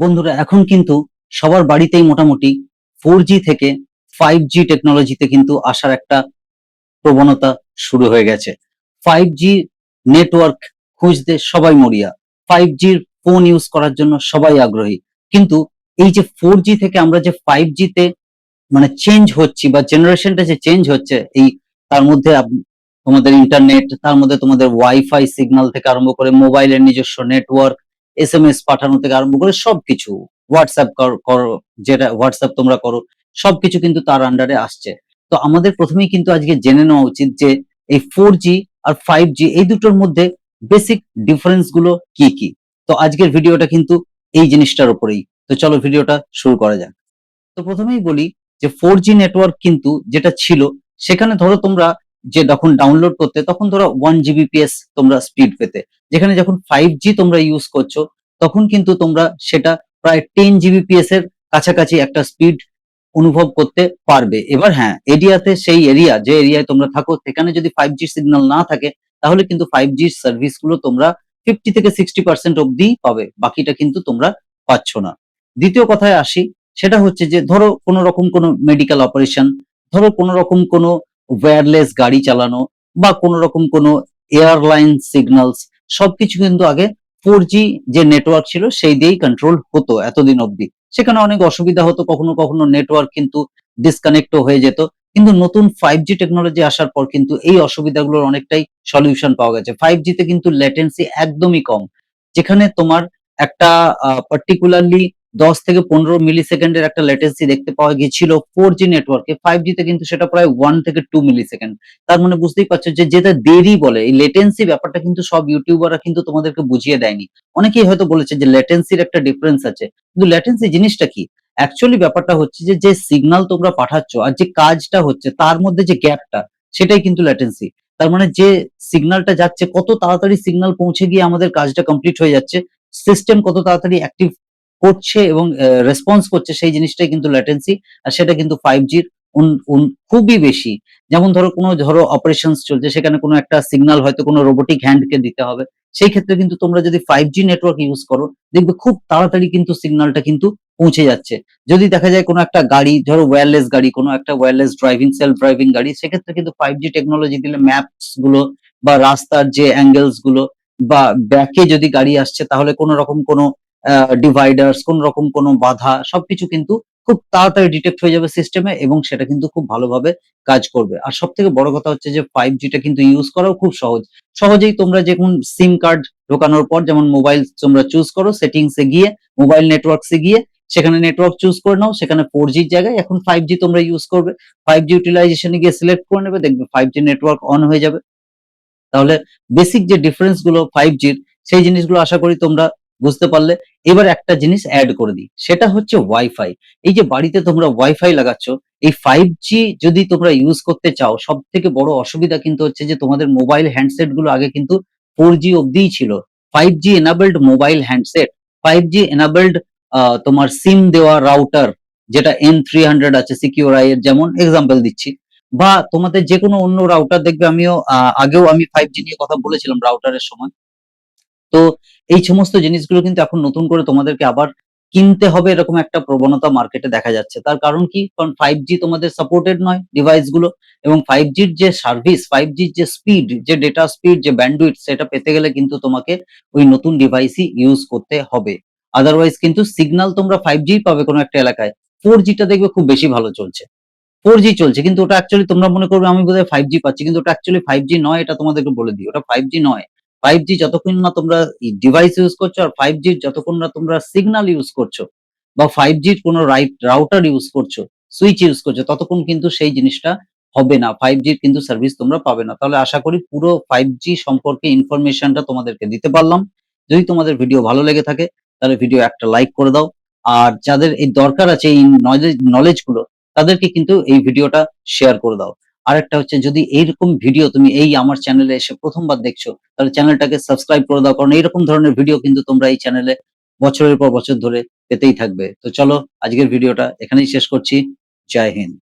বন্ধুরা, এখন কিন্তু সবার বাড়িতেই মোটামুটি ফোর থেকে ফাইভ জি টেকনোলজিতে কিন্তু আসার একটা প্রবণতা শুরু হয়ে গেছে। ফাইভ জি নেটওয়ার্ক খুঁজতে সবাই মরিয়া ফাইভ জির ফোন ইউজ করার জন্য সবাই আগ্রহী। কিন্তু এই যে ফোর জি থেকে আমরা যে ফাইভ জিতে মানে চেঞ্জ হচ্ছি বা জেনারেশনটা যে চেঞ্জ হচ্ছে, এই তার মধ্যে তোমাদের ইন্টারনেট তার মধ্যে তোমাদের ওয়াইফাই সিগন্যাল থেকে আরম্ভ করে মোবাইলের নিজস্ব নেটওয়ার্ক এস এম এস পাঠানো থেকে আরম্ভ করে সবকিছু হোয়াটসঅ্যাপ করো যেটা হোয়াটসঅ্যাপ তোমরা করো, সবকিছু কিন্তু তার আন্ডারে আসছে। তো আমাদের প্রথমেই কিন্তু আজকে জেনে নেওয়া উচিত যে এই ফোর জি আর ফাইভ জি এই দুটোর মধ্যে বেসিক ডিফারেন্সগুলো কি কি? তো আজকের ভিডিওটা কিন্তু এই জিনিসটার উপরেই। তো চলো ভিডিওটা শুরু করা যাক। তো প্রথমেই বলি যে ফোর জি নেটওয়ার্ক কিন্তু যেটা ছিল, সেখানে ধরো তোমরা যে যখন ডাউনলোড করতে, তখন ধরো ওয়ান জিবিপিএস তোমরা স্পিড পেতে। যেখানে যখন ফাইভ জি তোমরা ইউজ করছ, তখন কিন্তু তোমরা সেটা প্রায় টেন জিবিপিএস এর কাছাকাছি একটা স্পিড অনুভব করতে পারবে। এবার হ্যাঁ এরিয়াতে সেই এরিয়া যে এরিয়ায় তোমরা থাকো, সেখানে যদি ফাইভ জি সিগন্যাল না থাকে, তাহলে কিন্তু ফাইভ জি সার্ভিসগুলো তোমরা ফিফটি থেকে সিক্সটি পার্সেন্ট অব্দি পাবে, বাকিটা কিন্তু তোমরা পাচ্ছ না। দ্বিতীয় কথায় আসি, সেটা হচ্ছে যে ধরো কোনো রকম কোনো মেডিকেল অপারেশন ধরো কোনো রকম কোনো ওয়্যারলেস গাড়ি চালানো বা কোনো রকম কোনো এয়ারলাইন সিগন্যালস সবকিছু কিন্তু আগে ফোর যে নেটওয়ার্ক ছিল সেই দিয়েই কন্ট্রোল হতো এতদিন অবধি। সেখানে অনেক অসুবিধা হতো, কখনো কখনো নেটওয়ার্ক কিন্তু ডিসকানেক্টও হয়ে যেত। কিন্তু নতুন ফাইভ জি টেকনোলজি আসার পর কিন্তু এই অসুবিধাগুলোর অনেকটাই সলিউশন পাওয়া গেছে। ফাইভ জিতে কিন্তু ল্যাটেন্সি একদমই কম। যেখানে তোমার একটা পার্টিকুলারলি দশ থেকে পনেরো মিলি সেকেন্ডের একটা লেটেন্সি দেখতে পাওয়া গিয়েছিল ফোর জি নেটওয়ার্কে ফাইভ জিতে কিন্তু সেটা প্রায় ওয়ান থেকে টু মিলি সেকেন্ড তার মানে বুঝতেই পারছ যে যেটা দেরি বলে, এই লেটেন্সি ব্যাপারটা কিন্তু সব ইউটিউবাররা কিন্তু তোমাদেরকে বুঝিয়ে দেয়নি। অনেকেই হয়তো বলেছে যে লেটেন্সির একটা ডিফারেন্স আছে। কিন্তু লেটেন্সি জিনিসটা কি? অ্যাকচুয়ালি ব্যাপারটা হচ্ছে যে যে সিগন্যাল তোমরা পাঠাচ্ছ আর যে কাজটা হচ্ছে, তার মধ্যে যে গ্যাপটা সেটাই কিন্তু ল্যাটেন্সি তার মানে যে সিগন্যালটা যাচ্ছে, কত তাড়াতাড়ি সিগনাল পৌঁছে গিয়ে আমাদের কাজটা কমপ্লিট হয়ে যাচ্ছে সিস্টেম কত তাড়াতাড়ি অ্যাক্টিভ করছে এবং রেসপন্স করছে সেই জিনিসটাই কিন্তু ল্যাটেন্সি আর সেটা কিন্তু ফাইভ জির খুবই বেশি। যেমন ধরো কোনো, ধরো অপারেশন চলছে, সেখানে কোনো একটা সিগনাল হয়তো কোনো রোবোটিক হ্যান্ডকে দিতে হবে। সেই ক্ষেত্রে কিন্তু তোমরা যদি ফাইভ জি নেটওয়ার্ক ইউজ করো, দেখবে খুব তাড়াতাড়ি কিন্তু সিগন্যালটা কিন্তু পৌঁছে যাচ্ছে। যদি দেখা যায় কোনো একটা গাড়ি, ধরো ওয়্যারলেস গাড়ি, কোনো একটা ওয়্যারলেস ড্রাইভিং সেলফ ড্রাইভিং গাড়ি, সেক্ষেত্রে কিন্তু ফাইভ জি টেকনোলজি দিলে ম্যাপসগুলো বা রাস্তার যে অ্যাঙ্গেলসগুলো বা ব্যাকে যদি গাড়ি আসছে, তাহলে কোনো রকম কোনো ডিভাইডার্স কোন রকম কোনো বাধা, সবকিছু কিন্তু খুব তাড়াতাড়ি ডিটেক্ট হয়ে যাবে সিস্টেমে এবং সেটা কিন্তু খুব ভালোভাবে কাজ করবে। আর সব থেকে বড় কথা হচ্ছে যে ফাইভ জিটা কিন্তু ইউজ করাও খুব সহজ। সহজেই তোমরা যখন সিম কার্ড ঢোকানোর পর, যেমন মোবাইল তোমরা চুজ করো সেটিংসে গিয়ে মোবাইল নেটওয়ার্কসে গিয়ে, সেখানে নেটওয়ার্ক চুজ করে নাও, সেখানে ফোর জির জায়গায় এখন ফাইভ জি তোমরা ইউজ করবে। ফাইভ জি ইউটিলাইজেশনে গিয়ে সিলেক্ট করে নেবে, দেখবে ফাইভ জি নেটওয়ার্ক অন হয়ে যাবে। তাহলে বেসিক যে ডিফারেন্সগুলো ফাইভ জির সেই জিনিসগুলো আশা করি তোমরা বুঝতে পারলে? এবার একটা জিনিস অ্যাড করে দিই। সেটা হচ্ছে ওয়াইফাই এই যে বাড়িতে তোমরা ওয়াইফাই লাগাচ্ছ, এই ফাইভ জি যদি তোমরা ইউজ করতে চাও সব থেকে বড় অসুবিধা কিন্তু হচ্ছে যে তোমাদের মোবাইল হ্যান্ডসেটগুলো আগে কিন্তু ফোর জি অব্দিই ছিল। Five G enabled mobile handset five G enabled তোমার সিম দেওয়া রাউটার যেটা এন থ্রি হান্ড্রেড আছে সিকিউর আই এর যেমন এক্সাম্পল দিচ্ছি। বা তোমাদের যে কোনো অন্য রাউটার দেখবে, আমিও আগেও আমি ফাইভ জি নিয়ে কথা বলেছিলাম রাউটারের সময়। তো এই সমস্ত জিনিসগুলো কিন্তু এখন নতুন করে তোমাদেরকে আবার কিনতে হবে এরকম একটা প্রবণতা মার্কেটে দেখা যাচ্ছে। তার কারণ কি? কারণ ফাইভ জি তোমাদের সাপোর্টেড নয় ডিভাইসগুলো এবং ফাইভ জির যে সার্ভিস ফাইভ জির যে স্পিড যে ডেটা স্পিড যে ব্যান্ডউইথ সেটা পেতে গেলে কিন্তু তোমাকে ওই নতুন ডিভাইসই ইউজ করতে হবে। আদারওয়াইজ কিন্তু সিগন্যাল তোমরা ফাইভ জি পাবে কোনো একটা এলাকায়। ফোর জিটা দেখবে খুব বেশি ভালো চলছে। ফোর জি চলছে কিন্তু ওটা অ্যাকচুয়ালি তোমরা মনে করবে আমি বোধহয় ফাইভ জি পাচ্ছি কিন্তু ওটা অ্যাকচুয়ালি ফাইভ জি নয় এটা তোমাদেরকে বলে দিই। ওটা ফাইভ জি নয়। ফাইভ জি যতক্ষণ না তোমরা ডিভাইস ইউজ করছ আর ফাইভ জি যতক্ষণ না তোমরা সিগন্যাল ইউজ করছ বা ফাইভ জির কোনো রাইট রাউটার ইউজ করছ সুইচ ইউজ করছ, ততক্ষণ কিন্তু সেই জিনিসটা হবে না। ফাইভ জির কিন্তু সার্ভিস তোমরা পাবে না। তাহলে আশা করি পুরো ফাইভ জি সম্পর্কে ইনফরমেশনটা তোমাদেরকে দিতে পারলাম। যদি তোমাদের ভিডিও ভালো লেগে থাকে, তাহলে ভিডিও একটা লাইক করে দাও। আর যাদের এই দরকার আছে এই নলেজ নলেজগুলো, তাদেরকে কিন্তু এই ভিডিওটা শেয়ার করে দাও। আরেকটা হচ্ছে যদি এইরকম ভিডিও তুমি এই আমার চ্যানেলে এসে প্রথমবার দেখছ, তাহলে চ্যানেলটাকে সাবস্ক্রাইব করে দাও, কারণ এইরকম ধরনের ভিডিও কিন্তু তোমরা এই চ্যানেলে বছরের পর বছর ধরে পেতেই থাকবে। তো চলো আজকের ভিডিওটা এখানেই শেষ করছি। জয় হিন্দ।